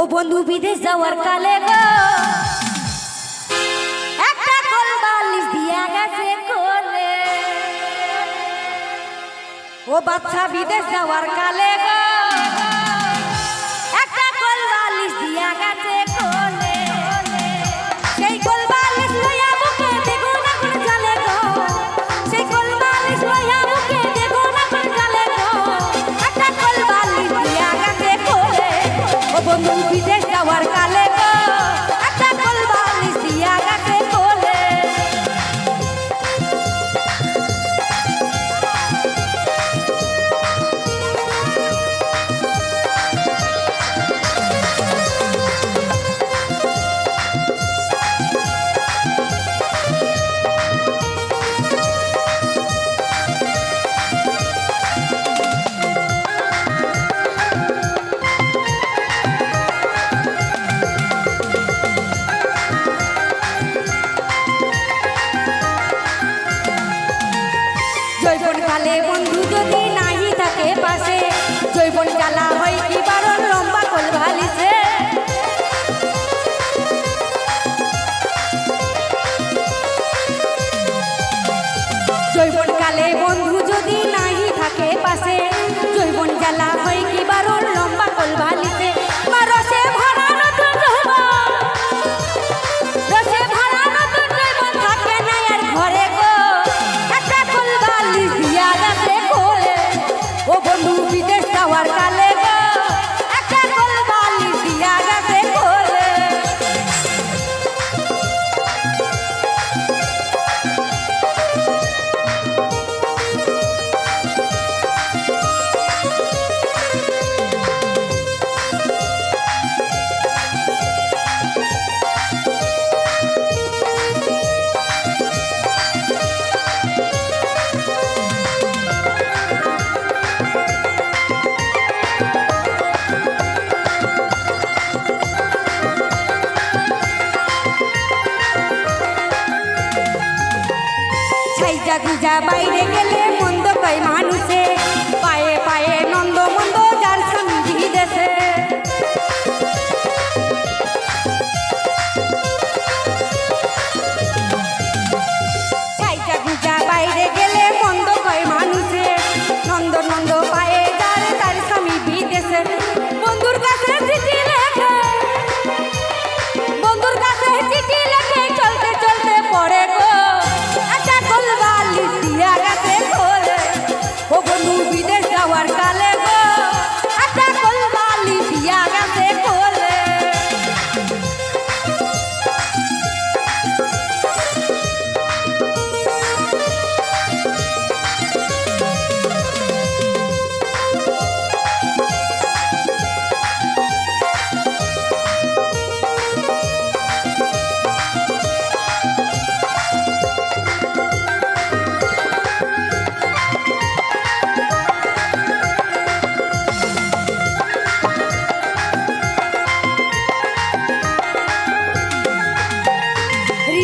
ও বন্ধু, বিদেশ যাওয়ার কালে গো। একটা বালিশ দিয়া গেছে কোলে। ও বাচ্চা, বিদেশ যাওয়ার কালে গো। একটা কোল বালিশ দিয়া গেছে পূজা খুঁজা বাইরে গেলে মন্দ কয় মানুষে।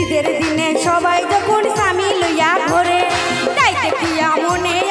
ঈদের দিনে সবাই যখন স্বামী লইয়া ঘরে তাইতে কি মনে